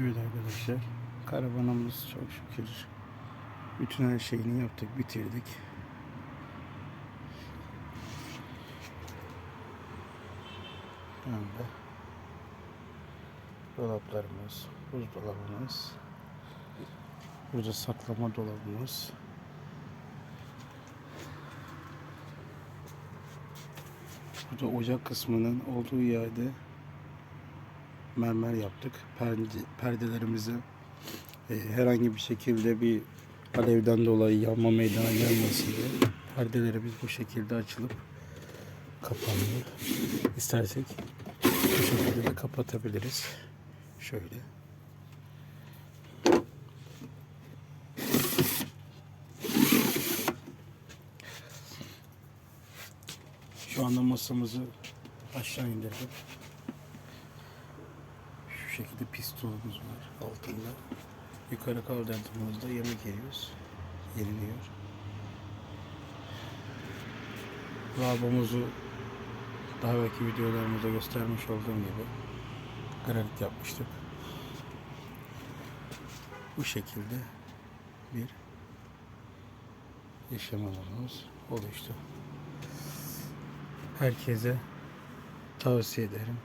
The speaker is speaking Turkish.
Evet arkadaşlar. Karavanımız çok şükür bütün her şeyini yaptık, bitirdik. Şu anda dolaplarımız, buzdolabımız, burada saklama dolabımız, burada ocak kısmının olduğu yerde mermer yaptık. Perde, perdelerimizi e, herhangi bir şekilde bir alevden dolayı yanma meydana gelmesin diye perdelerimiz bu şekilde açılıp kapanıyor. İstersek bu şekilde de kapatabiliriz. Şöyle. Şu anda masamızı aşağı indirdim. Şekilde pistolumuz var altında. Yukarı kaldırdığımızda yemek yiyoruz. Yeniliyor. Lavabomuzu daha belki videolarımızda göstermiş olduğum gibi granit yapmıştık. Bu şekilde bir yaşam alanımız oluştu. Herkese tavsiye ederim.